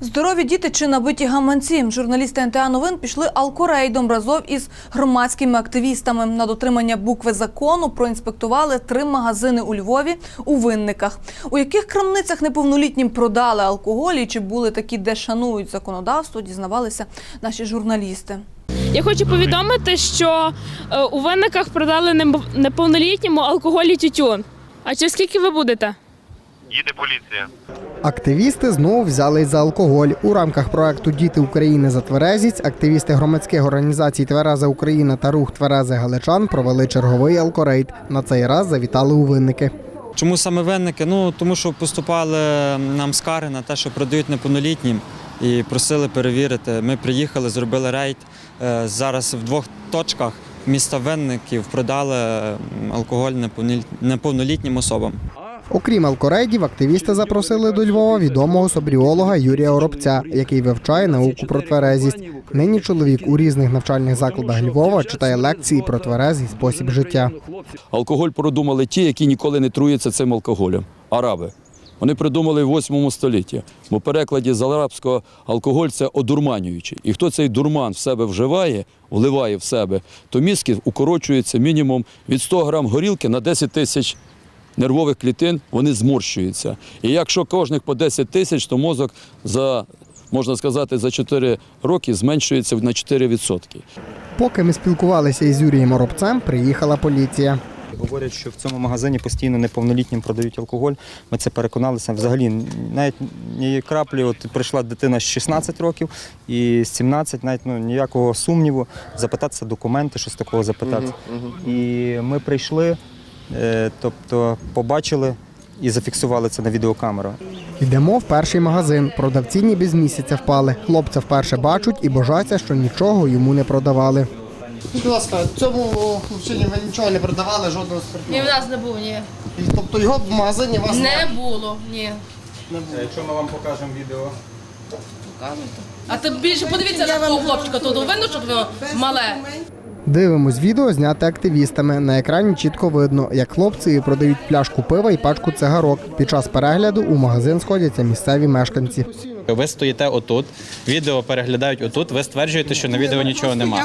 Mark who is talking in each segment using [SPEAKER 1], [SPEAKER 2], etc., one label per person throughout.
[SPEAKER 1] Здорові діти чи набиті гаманці. Журналісти НТА Новин пішли алкорейдом разом із громадськими активістами. На дотримання букви закону проінспектували три магазини у Львові у винниках. У яких крамницях неповнолітнім продали алкоголь і чи були такі, де шанують законодавство, дізнавалися наші журналісти.
[SPEAKER 2] Я хочу повідомити, що е, у винниках продали неповнолітньому алкоголь і тютюн. А чи скільки ви будете?
[SPEAKER 3] Їде поліція.
[SPEAKER 4] Активісти знову взялись за алкоголь. У рамках проекту Діти України за тверезість активісти громадських організацій Твереза Україна та рух Тверези Галичан провели черговий алкорейд. На цей раз завітали у винники.
[SPEAKER 5] Чому саме винники? Ну тому що поступали нам скари на те, що продають неповнолітнім, і просили перевірити. Ми приїхали, зробили рейд. Е, Зараз в двох точках міста Винників продали алкоголь неповноліт- неповнолітнім особам.
[SPEAKER 4] Окрім алкорейдів, активісти запросили до Львова відомого собріолога Юрія Оробця, який вивчає науку про тверезість. Нині чоловік у різних навчальних закладах Львова читає лекції про тверезий спосіб життя.
[SPEAKER 6] Алкоголь продумали ті, які ніколи не труяться цим алкоголем. Араби. Вони придумали в 8 столітті. Бо перекладі з арабського алкоголь це одурманюючий. І хто цей дурман в себе вживає, вливає в себе, то мізки укорочуються мінімум від 100 грам горілки на 10 тисяч нервових клітин, вони зморщуються. І якщо кожних по 10 тисяч, то мозок за, можна сказати, за 4 роки зменшується на 4%.
[SPEAKER 4] Поки ми спілкувалися із Юрієм Оробцем, приїхала поліція.
[SPEAKER 7] Говорять, що в цьому магазині постійно неповнолітнім продають алкоголь. Ми це переконалися. Взагалі, навіть ні краплі, от прийшла дитина з 16 років і з 17, навіть ну, ніякого сумніву, запитатися документи, щось такого запитати. І ми прийшли, тобто побачили і зафіксували це на відеокамеру.
[SPEAKER 4] Йдемо в перший магазин. Продавці ніби з місяця впали. Хлопця вперше бачать і божаться, що нічого йому не продавали.
[SPEAKER 8] Будь ласка, цьому машині ви нічого не продавали, жодного
[SPEAKER 9] Ні, в нас не було, ні.
[SPEAKER 8] Тобто його в магазині вас
[SPEAKER 9] Не було, ні.
[SPEAKER 7] Якщо ми вам покажемо відео.
[SPEAKER 9] А ти більше подивіться на того хлопчика, то що воно мале.
[SPEAKER 4] Дивимось відео, зняте активістами. На екрані чітко видно, як хлопці продають пляшку пива і пачку цигарок. Під час перегляду у магазин сходяться місцеві мешканці.
[SPEAKER 10] Ви стоїте отут, відео переглядають отут, ви стверджуєте, що на відео нічого немає.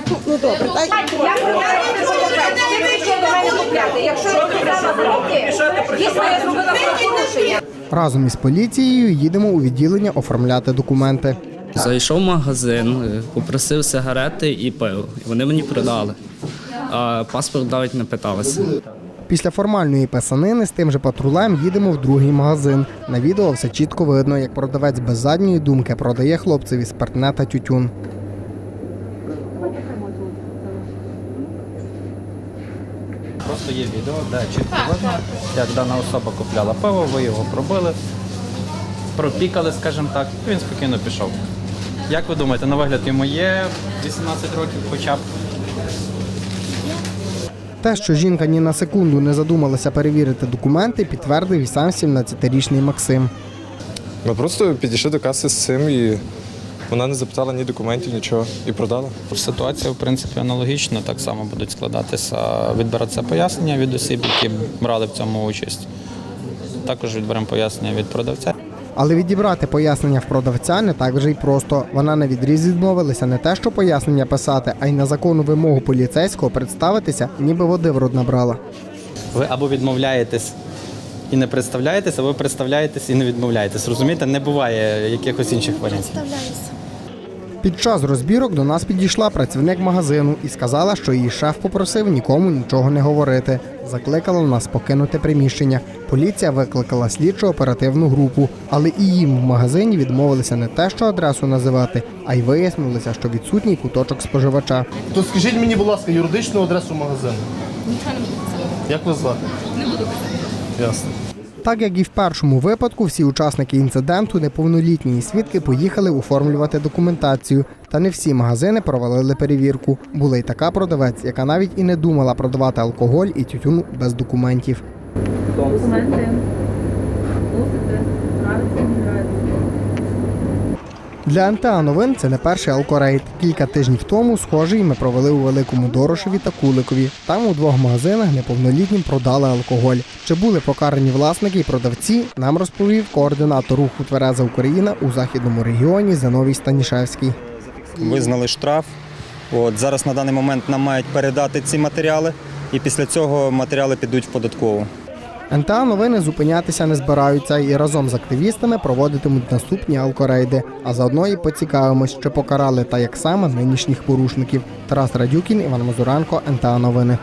[SPEAKER 4] Разом із поліцією їдемо у відділення оформляти документи.
[SPEAKER 11] Зайшов в магазин, е, попросив сигарети і пиво. І вони мені продали. А паспорт навіть не питалися.
[SPEAKER 4] Після формальної писанини з тим же патрулем їдемо в другий магазин. На відео все чітко видно, як продавець без задньої думки продає хлопцеві спиртне та тютюн.
[SPEAKER 10] Просто є відео, де чітко видно, як дана особа купляла пиво, ви його пробили, пропікали, скажімо так, і він спокійно пішов. Як ви думаєте, на вигляд йому є 18 років хоча б?
[SPEAKER 4] Те, що жінка ні на секунду не задумалася перевірити документи, підтвердив і сам 17-річний Максим.
[SPEAKER 12] Ми просто підійшли до каси з цим і вона не запитала ні документів, нічого і продала.
[SPEAKER 10] Ситуація, в принципі, аналогічна, так само будуть складатися, відбиратися пояснення від осіб, які брали в цьому участь. Також відберемо пояснення від продавця.
[SPEAKER 4] Але відібрати пояснення в продавця не так вже й просто. Вона на відріз відмовилася не те, що пояснення писати, а й на законну вимогу поліцейського представитися, ніби води в рот набрала.
[SPEAKER 10] Ви або відмовляєтесь і не представляєтесь, або представляєтесь і не відмовляєтесь. Розумієте, не буває якихось інших варіантів.
[SPEAKER 4] Під час розбірок до нас підійшла працівник магазину і сказала, що її шеф попросив нікому нічого не говорити. Закликала нас покинути приміщення. Поліція викликала слідчо оперативну групу, але і їм в магазині відмовилися не те, що адресу називати, а й вияснилося, що відсутній куточок споживача.
[SPEAKER 8] То скажіть мені, будь ласка, юридичну адресу магазину.
[SPEAKER 9] Нічого не буду казати.
[SPEAKER 8] Як вас звати?
[SPEAKER 9] Не буду казати.
[SPEAKER 8] Ясно.
[SPEAKER 4] Так як і в першому випадку, всі учасники інциденту, неповнолітні і свідки поїхали оформлювати документацію. Та не всі магазини провалили перевірку. Була й така продавець, яка навіть і не думала продавати алкоголь і тютюн без документів.
[SPEAKER 2] Документи. Мусите. Нравиться, не нравиться.
[SPEAKER 4] Для НТА новин це не перший алкорейд. Кілька тижнів тому схожий ми провели у Великому Дорошеві та Куликові. Там у двох магазинах неповнолітнім продали алкоголь. Чи були покарані власники і продавці? Нам розповів координатор руху Твереза Україна у західному регіоні Зиновій Станішевський.
[SPEAKER 7] Визнали штраф. От, зараз на даний момент нам мають передати ці матеріали, і після цього матеріали підуть в податкову.
[SPEAKER 4] НТА новини зупинятися не збираються і разом з активістами проводитимуть наступні алкорейди. А заодно і поцікавимось, чи покарали та як саме нинішніх порушників. Тарас Радюкін, Іван Мазуренко, НТА Новини.